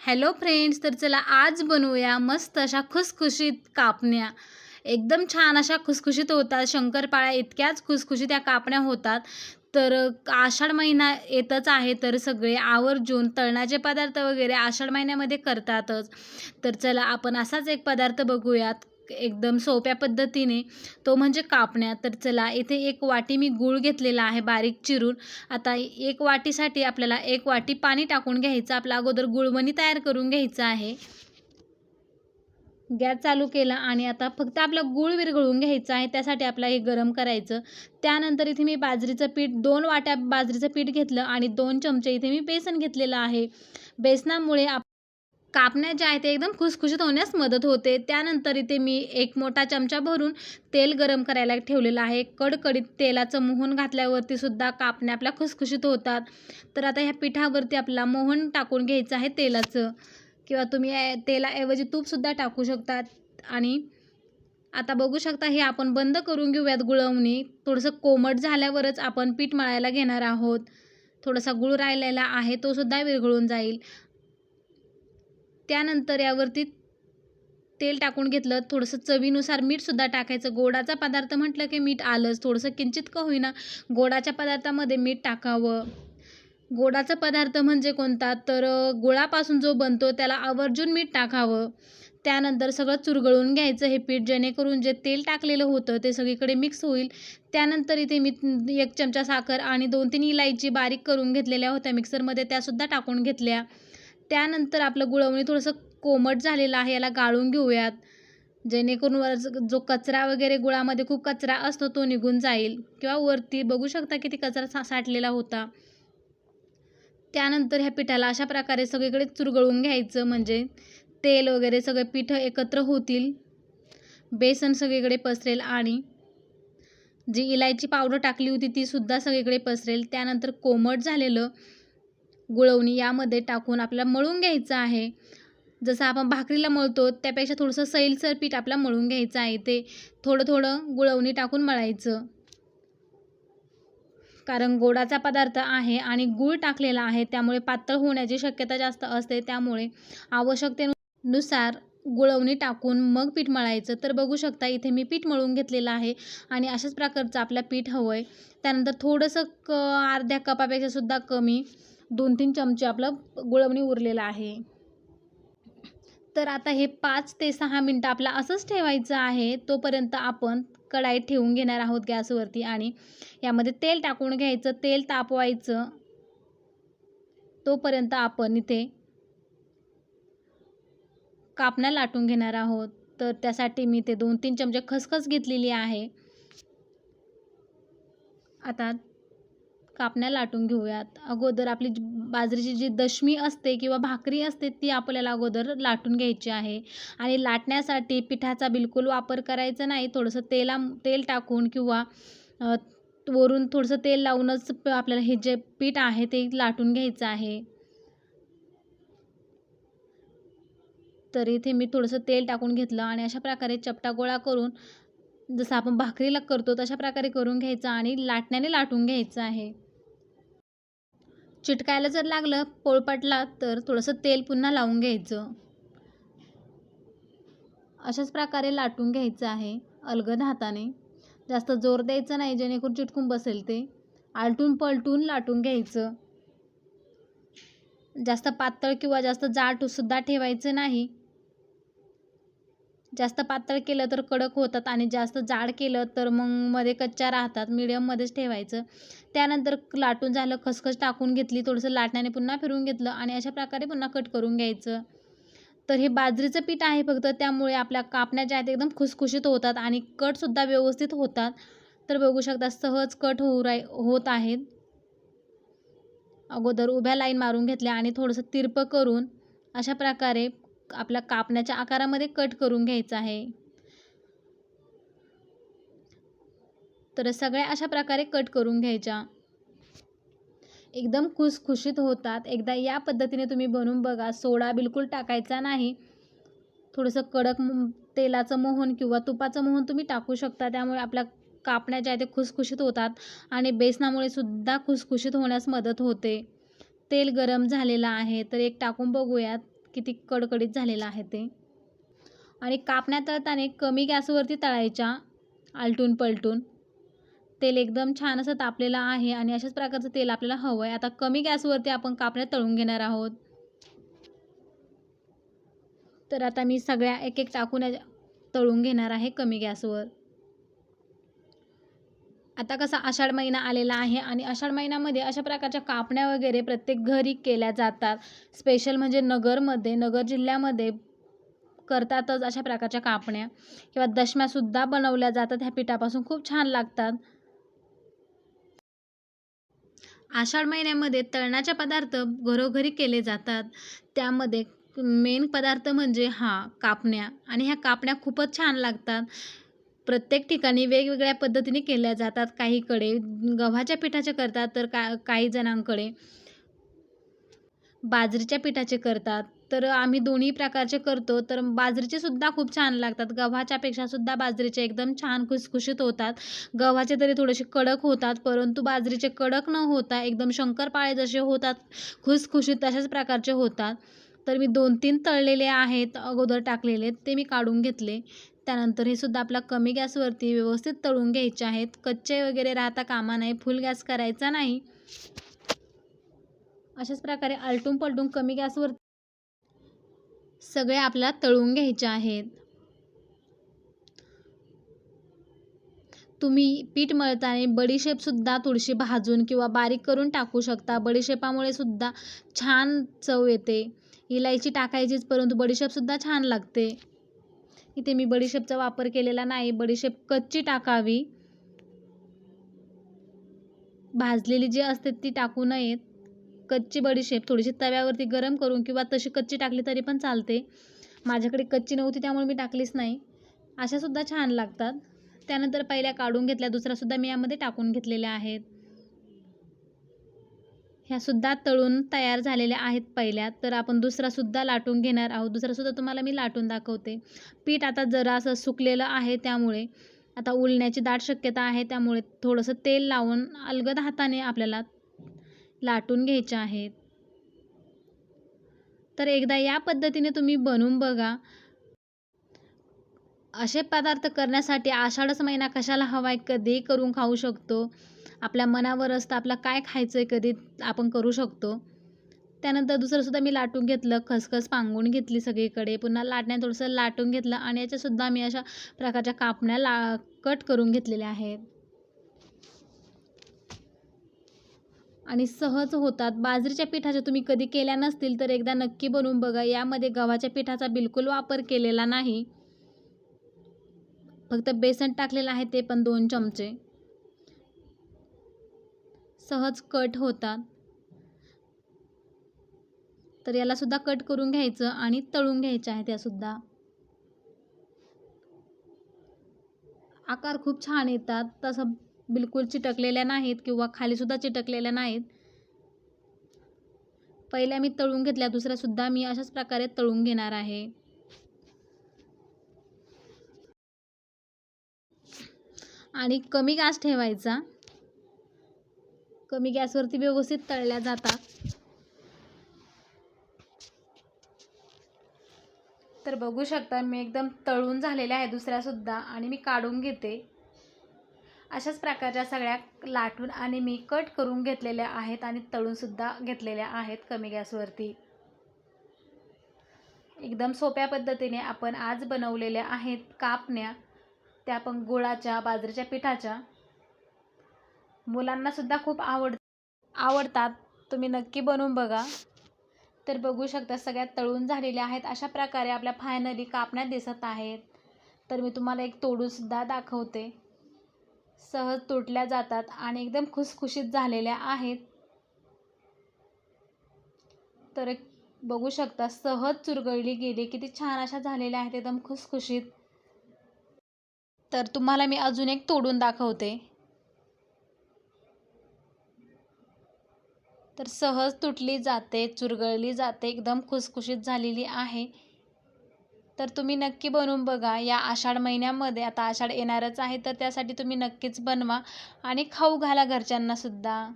Hello friends तर चला आज बनवूया मस्त अशा खुसखुशीत कापण्या. एकदम छान अशा खुसखुशीत होतात. शंकरपाळ्या इतक्याच खुसखुशीत या कापण्या होतात. तर आषाढ महिना येतच आहे तर सगळे आवर्जून तळणाचे पदार्थ वगैरे आषाढ महिन्यामध्ये करतातच. तर चला आपण असाच एक पदार्थ बघूयात. एकदम सोप्या पद्धतीने. तो म्हणजे कापण्या. तर चला इथे एक वाटी मी गूळ घेतलेला आहे बारीक चिरून. आता एक वाटीसाठी आपल्याला एक वाटी पाणी टाकून घ्यायचं. आपला अगोदर गुळवणी तयार करून घ्यायचं आहे. गॅस चालू केला आणि आता फक्त आपला गूळ विरघळून घ्यायचा आहे. त्यासाठी आपला हे गरम करायचं. त्यानंतर इथे मी बाजरीचं पीठ दोन वाट्या बाजरीचं पीठ घेतलं आणि दोन चमचे इथे मी बेसन घेतलेलं आहे. बेसनामुळे आप कापण्या ज्या आहेत ते एकदम खुसखुशीत होण्यास मदत होते. त्यानंतर इथे मी एक मोठा चमचा भरून तेल गरम करायला ठेवलेलं आहे. कडकडीत तेलाचं मोहन घातल्यावरती सुद्धा कापण्या आपल्या खुसखुशीत होतात. तर आता ह्या पिठावरती आपला मोहन टाकून घ्यायचं आहे तेलाचं. किंवा तुम्ही तेलाऐवजी तूपसुद्धा टाकू शकतात. आणि आता बघू शकता हे आपण बंद करून घेऊयात गुळवणी. थोडंसं कोमट झाल्यावरच आपण पीठ मळायला घेणार आहोत. थोडासा गुळ राहिलेला आहे तो सुद्धा विरघळून जाईल. त्यानंतर यावरती तेल टाकून घेतलं. थोडंसं चवीनुसार मीठसुद्धा टाकायचं. गोडाचा पदार्थ म्हटलं की मीठ आलंच. थोडंसं किंचित का होईना गोडाच्या पदार्थामध्ये मीठ टाकावं. गोडाचा पदार्थ म्हणजे कोणता? तर गुळापासून जो बनतो त्याला आवर्जून मीठ टाकावं. त्यानंतर सगळं चुरगळून घ्यायचं हे पीठ जेणेकरून जे तेल टाकलेलं होतं ते सगळीकडे मिक्स होईल. त्यानंतर इथे मी एक चमचा साखर आणि दोन तीन इलायची बारीक करून घेतलेल्या होत्या मिक्सरमध्ये त्यासुद्धा टाकून घेतल्या. त्यानंतर आपलं गुळवणी थोडंसं कोमट झालेलं आहे याला गाळून घेऊयात. जेणेकरून वर जो कचरा वगैरे गुळामध्ये खूप कचरा असतो तो निघून जाईल. किंवा वरती बघू शकता किती कचरा सा साठलेला होता. त्यानंतर ह्या पिठाला अशा प्रकारे सगळीकडे चुरगळून घ्यायचं. म्हणजे तेल वगैरे सगळे पीठ एकत्र होतील. बेसन सगळीकडे पसरेल आणि जी इलायची पावडर टाकली होती तीसुद्धा सगळीकडे पसरेल. त्यानंतर कोमट झालेलं गुळवणी यामध्ये टाकून आपल्याला मळून घ्यायचं आहे. जसं आपण भाकरीला मळतो त्यापेक्षा थोडंसं सैलसर पीठ आपल्याला मळून घ्यायचं आहे. ते थोडं थोडं गुळवणी टाकून मळायचं. कारण गोडाचा पदार्थ आहे आणि गूळ टाकलेला आहे त्यामुळे पातळ होण्याची शक्यता जास्त असते. त्यामुळे आवश्यकतेनुसार गुळवणी टाकून मग पीठ मळायचं. तर बघू शकता इथे मी पीठ मळून घेतलेलं आहे आणि अशाच प्रकारचं आपलं पीठ हवं आहे त्यानंतर थोडंसं क अर्ध्या कपापेक्षासुद्धा कमी दोन तीन चमचे आपलं गुळवणी उरलेलं आहे. तर आता हे पाच ते सहा मिनटं आपला असंच ठेवायचं आहे तोपर्यंत आपण कढाईत ठेवून घेणार आहोत गॅसवरती आणि यामध्ये तेल टाकून घ्यायचं तेल तापवायचं. तोपर्यंत आपण इथे कापण्या लाटून घेणार आहोत. तर त्यासाठी मी ते दोन तीन चमचे खसखस घेतलेली आहे. आता कापण्या लाटून घेऊयात. अगोदर आपली बाजरीची जी दशमी असते किंवा भाकरी असते ती आपल्याला अगोदर लाटून घ्यायची आहे. आणि लाटण्यासाठी पिठाचा बिलकुल वापर करायचा नाही. थोडंसं तेला तेल टाकून किंवा वरून थोडंसं तेल लावूनच आपल्याला हे जे पीठ आहे ते लाटून घ्यायचं आहे. तर इथे मी थोडंसं तेल टाकून घेतलं आणि अशा प्रकारे चपटा गोळा करून जसं आपण भाकरीला करतो तशा प्रकारे करून घ्यायचं आणि लाटण्याने लाटून घ्यायचं आहे. चिटकायला जर लागलं पोळपाटला तर थोडंसं तेल पुन्हा लावून घ्यायचं. अशाच प्रकारे लाटून घ्यायचं आहे अलगद हाताने. जास्त जोर द्यायचं नाही जेणेकरून चिटकून बसेल ते. आलटून पलटून लाटून घ्यायचं. जास्त पातळ किंवा जास्त जाटसुद्धा ठेवायचं नाही. जास्त पातळ केलं तर कडक होतात आणि जास्त जाड केलं तर मग मध्ये कच्च्या राहतात मिडियममध्येच ठेवायचं. त्यानंतर लाटून झालं खसखस टाकून घेतली थोडंसं लाटण्याने पुन्हा फिरून घेतलं आणि अशा प्रकारे पुन्हा कट करून घ्यायचं. तर हे बाजरीचं पीठ आहे फक्त त्यामुळे आपल्या कापण्या ज्या आहेत एकदम खुसखुशीत होतात आणि कटसुद्धा व्यवस्थित होतात. तर बघू शकता सहज कट होऊ राय होत आहेत. अगोदर उभ्या लाईन मारून घेतल्या आणि थोडंसं तिरपं करून अशा प्रकारे आपल्या कापण्याच्या आकारामध्ये कट करून घ्यायचं आहे. तर सगळ्या अशा प्रकारे कट करून घ्यायच्या. एकदम खुसखुशीत होतात. एकदा या पद्धतीने तुम्ही बनवून बघा. सोडा बिलकुल टाकायचा नाही. थोडंसं कडक तेलाचं मोहन किंवा तुपाचं मोहन तुम्ही टाकू शकता. त्यामुळे आपल्या कापण्या ज्या ते खुसखुशीत होतात आणि बेसनामुळे सुद्धा खुसखुशीत होण्यास मदत होते. तेल गरम झालेलं आहे. तर एक टाकून बघूयात. किती कडकडीत झालेलं आहे ते. आणि कापण्या तळताना कमी गॅसवरती तळायच्या आलटून पलटून. तेल एकदम छान असं तापलेलं आहे आणि अशाच प्रकारचं तेल आपल्याला हवं आहे. आता कमी गॅसवरती आपण कापण्या तळून घेणार आहोत. तर आता मी सगळ्या एक एक टाकून या- तळून घेणार आहे कमी गॅसवर. आता कसा आषाढ महिना आलेला आहे आणि आषाढ महिन्यामध्ये अशा प्रकारच्या कापण्या वगैरे प्रत्येक घरी केल्या जातात. स्पेशल म्हणजे नगरमध्ये नगर जिल्ह्यामध्ये करतातच अशा प्रकारच्या कापण्या. किंवा दशम्यासुद्धा बनवल्या जातात ह्या पिठापासून खूप छान लागतात. आषाढ महिन्यामध्ये तळणाचे पदार्थ घरोघरी केले जातात. त्यामध्ये मेन पदार्थ म्हणजे हा कापण्या. आणि ह्या कापण्या खूपच छान लागतात. प्रत्येक ठिकाणी वेगवेगळ्या पद्धतीने केल्या जातात. काहीकडे गव्हाच्या पिठाचे करतात तर का काही जणांकडे बाजरीच्या पिठाचे करतात. तर आम्ही दोन्ही प्रकारचे करतो तर बाजरीचे सुद्धा खूप छान लागतात. गव्हाच्यापेक्षा सुद्धा बाजरीचे एकदम छान खुसखुशीत होतात. गव्हाचे तरी थोडेसे कडक होतात परंतु बाजरीचे कडक न होता एकदम शंकरपाळे जसे होतात खुसखुशीत तशाच प्रकारचे होतात. तर मी दोन तीन तळलेले आहेत अगोदर टाकलेले ते मी काढून घेतले. त्यानंतर हे सुद्धा आपला कमी गॅसवरती व्यवस्थित तळून घ्यायचे आहेत. कच्चे वगैरे राहता कामा नाही फुल गॅस करायचा नाही. अशाच प्रकारे आलटून पलटून कमी गॅसवर सगळे आपल्याला तळून घ्यायचे आहेत. तुम्ही पीठ मळताना बडीशेपसुद्धा थोडीशी भाजून किंवा बारीक करून टाकू शकता. बडीशेपामुळे सुद्धा छान चव येते. इलायची टाकायचीच परंतु बडीशेपसुद्धा छान लागते. इथे मी बडीशेपचा वापर केलेला नाही. बडीशेप कच्ची टाकावी. भाजलेली जी असते ती टाकू नयेत. कच्ची बडीशेप थोडीशी तव्यावरती गरम करून किंवा तशी कच्ची टाकली तरी पण चालते. माझ्याकडे कच्ची नव्हती त्यामुळे मी टाकलीच नाही. अशासुद्धा छान लागतात. त्यानंतर पहिल्या काढून घेतल्या दुसऱ्यासुद्धा मी यामध्ये टाकून घेतलेल्या आहेत. ह्यासुद्धा तळून तयार झालेल्या आहेत पहिल्या. तर आपण दुसरासुद्धा लाटून घेणार आहोत. दुसरासुद्धा तुम्हाला मी लाटून दाखवते. पीठ आता जरा असं सुकलेलं आहे त्यामुळे आता उलण्याची दाट शक्यता आहे त्यामुळे थोडंसं तेल लावून अलगद हाताने आपल्याला लाटून घ्यायचे आहेत. तर एकदा या पद्धतीने तुम्ही बनवून बघा. असे पदार्थ करण्यासाठी आषाढच महिना कशाला हवा आहे कधीही करून खाऊ शकतो. आपल्या मनावर असतं आपला काय खायचं आहे कधी आपण करू शकतो. त्यानंतर दुसरंसुद्धा मी लाटून घेतलं खसखस पांगून घेतली सगळीकडे. पुन्हा लाटण्या थोडंसं लाटून घेतलं आणि याच्यासुद्धा मी अशा प्रकारच्या कापण्या ला कट करून घेतलेल्या आहेत. आणि सहज होतात. बाजरीच्या पिठाच्या तुम्ही कधी केल्या नसतील तर एकदा नक्की बनवून बघा. यामध्ये गव्हाच्या पिठाचा बिलकुल वापर केलेला नाही. फक्त बेसन टाकलेलं आहे ते पण दोन चमचे. सहज कट होतात. तर याला सुद्धा कट करून घ्यायचं आणि तळून घ्यायचं आहे त्यासुद्धा आकार खूप छान येतात. तसं बिलकुल चिटकलेल्या नाहीत किंवा खालीसुद्धा चिटकलेल्या नाहीत. पहिल्या मी तळून घेतल्या दुसऱ्यासुद्धा मी अशाच प्रकारे तळून घेणार आहे. आणि कमी गॅस ठेवायचा. कमी गॅसवरती व्यवस्थित तळल्या जातात. तर बघू शकता मी एकदम तळून झालेल्या आहे दुसऱ्यासुद्धा आणि मी काढून घेते. अशाच प्रकारच्या सगळ्या लाटून आणि मी कट करून घेतलेल्या आहेत आणि तळूनसुद्धा घेतलेल्या आहेत कमी गॅसवरती. एकदम सोप्या पद्धतीने आपण आज बनवलेल्या आहेत कापण्या. त्या पण गुळाच्या बाजरीच्या पिठाच्या. मुलांनासुद्धा खूप आवड आवडतात. तुम्ही नक्की बनवून बघा. तर बघू शकता सगळ्यात तळून झालेल्या आहेत. अशा प्रकारे आपल्या फायनली कापण्या दिसत आहेत. तर मी तुम्हाला एक तोडूनसुद्धा दाखवते. सहज तुटल्या जातात आणि एकदम खुसखुशीत झालेल्या आहेत. तर बघू शकता सहज चुरगळली गेली. किती छान अशा झालेल्या आहेत. एकदम खुसखुशीत. तर तुम्हाला मी अजून एक तोडून दाखवते. तर सहज तुटली जाते चुरगळली जाते एकदम खुसखुशीत झालेली आहे. तर तुम्ही नक्की बनवून बघा. या आषाढ महिन्यामध्ये आता आषाढ येणारच आहे तर त्यासाठी तुम्ही नक्कीच बनवा. आणि खाऊ घाला घरच्यांनासुद्धा